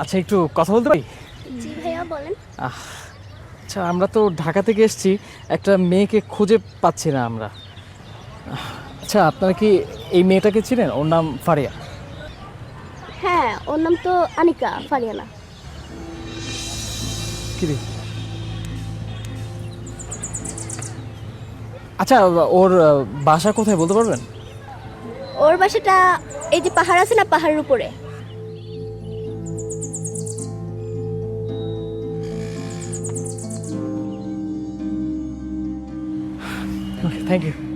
আচ্ছা একটু কথা বলতে পারি? জি ভাইয়া বলেন। আচ্ছা আমরা তো ঢাকা থেকে এসেছি একটা মেয়েকে খুঁজে পাচ্ছি না আমরা। আচ্ছা আপনারা কি এই মেয়েটাকে চিনেন? ওর নাম ফারিয়া। হ্যাঁ ওর নাম তো আনিকা ফারিয়ানা কি রে? আচ্ছা ওর বাসা কোথায় বলতে পারবেন? ওর বাসাটা এই যে পাহাড় আছে না পাহাড়ের উপরে? Okay, thank you.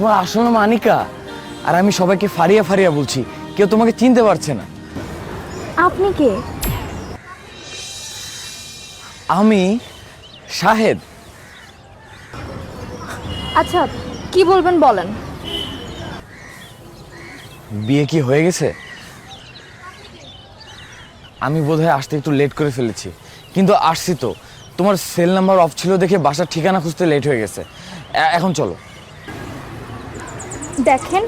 তোমার আসল নাম আনিকা আর আমি সবাইকে ফারিয়া ফারিয়া বলছি কেউ তোমাকে চিনতে পারছে না। আপনি কে? আমি শাহেদ। আচ্ছা কি বলবেন বলেন। বিয়ে কি হয়ে গেছে? আমি বোধহয় আসতে একটু লেট করে ফেলেছি কিন্তু আসছি তো। তোমার সেল নাম্বার অফ ছিল দেখে বাসার ঠিকানা খুঁজতে লেট হয়ে গেছে। এখন চলো। দেখেন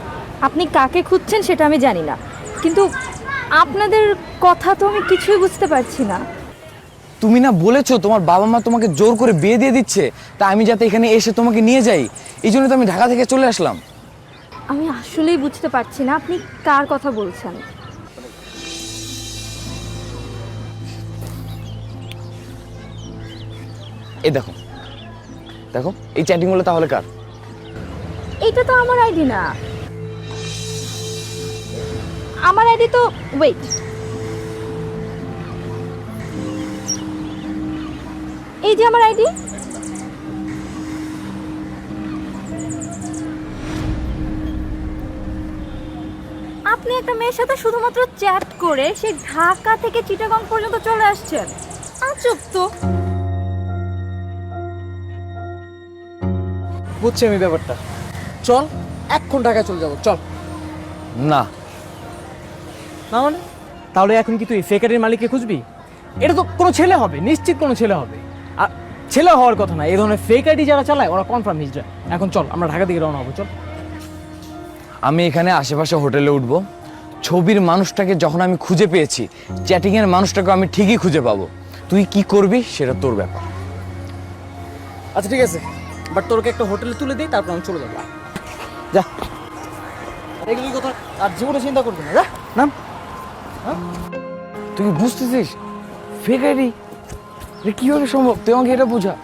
আপনি কাকে খুঁজছেন সেটা আমি জানি না। কিন্তু আপনাদের কথা তো আমি কিছুই বুঝতে পারছি না। তুমি না বলেছ তোমার বাবা মা তোমাকে জোর করে বিয়ে দিয়ে দিচ্ছে তা আমি যাতে এখানে এসে তোমাকে নিয়ে যাই এই জন্য তো আমি ঢাকা থেকে চলে আসলাম। আমি আসলেই বুঝতে পারছি না আপনি কার কথা বলছেন। এই দেখো দেখো এই চ্যাটিংগুলো তাহলে কার? এটা তো আমার আইডি না। আমার আইডি তো ওয়েট এই যে আমার আইডি। আপনি একটা মেয়ের সাথে শুধুমাত্র চ্যাট করে সে ঢাকা থেকে চিটাগং পর্যন্ত চলে আসছেন। আচুপ তো। বুঝছি আমি ব্যাপারটা। চল এক্ষণ ঢাকায় চলে যাব চল। না। না মানে? তাহলে এখন কি তুই ফেকারির মালিককে খুঁজবি? এটা তো কোনো ছেলে হবে নিশ্চিত কোনো ছেলে হবে। আর ছেলে হওয়ার কথা না এই ধরনের ফেক আইডি যারা চালায় ওরা কনফার্ম হিজড়া এখন চল আমরা ঢাকা থেকে রওনা হব চল। আমি এখানে আশেপাশে হোটেলে উঠবো। ছবির মানুষটাকে যখন আমি খুঁজে পেয়েছি চ্যাটিংয়ের মানুষটাকে আমি ঠিকই খুঁজে পাবো। তুই কি করবি সেটা তোর ব্যাপার। আচ্ছা ঠিক আছে। বাট তোরকে একটা হোটেলে তুলে দিই তারপর আমি চলে যাব। যা। এগুলোর কথা আর জীবনে চিন্তা করবি না যা। নাম? তুই কি বুঝতেছিস? ফেকারি আইডি কীভাবে সম্ভব? তুই আমাকে এটা বোঝা।